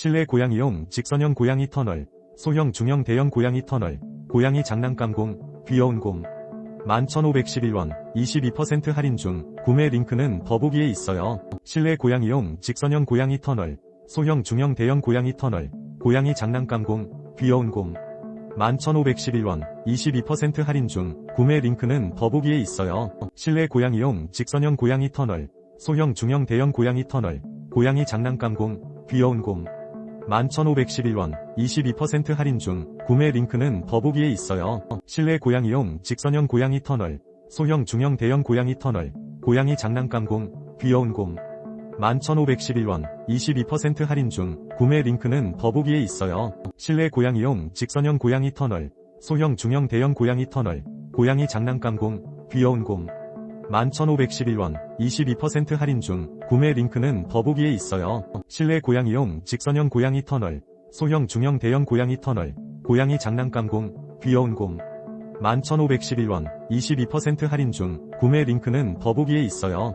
실내 고양이용 직선형 고양이 터널, 소형 중형 대형 고양이 터널, 고양이 장난감 공, 귀여운 곰. 11,511원, 22% 할인 중, 구매 링크는 더보기에 있어요. 실내 고양이용 직선형 고양이 터널, 소형 중형 대형 고양이 터널, 고양이 장난감 공, 귀여운 곰. 11,511원, 22% 할인 중, 구매 링크는 더보기에 있어요. 실내 고양이용 직선형 고양이 터널, 소형 중형 대형 고양이 터널, 고양이 장난감 공, 귀여운 곰. 11,511원, 22% 할인 중, 구매 링크는 더보기에 있어요. 실내 고양이용 직선형 고양이 터널, 소형 중형 대형 고양이 터널, 고양이 장난감 공, 귀여운 곰. 11,511원, 22% 할인 중, 구매 링크는 더보기에 있어요. 실내 고양이용 직선형 고양이 터널, 소형 중형 대형 고양이 터널, 고양이 장난감 공, 귀여운 곰. 11,511원, 22% 할인 중, 구매 링크는 더보기에 있어요. 실내 고양이용 직선형 고양이 터널, 소형 중형 대형 고양이 터널, 고양이 장난감 공, 귀여운 곰. 11,511원, 22% 할인 중, 구매 링크는 더보기에 있어요.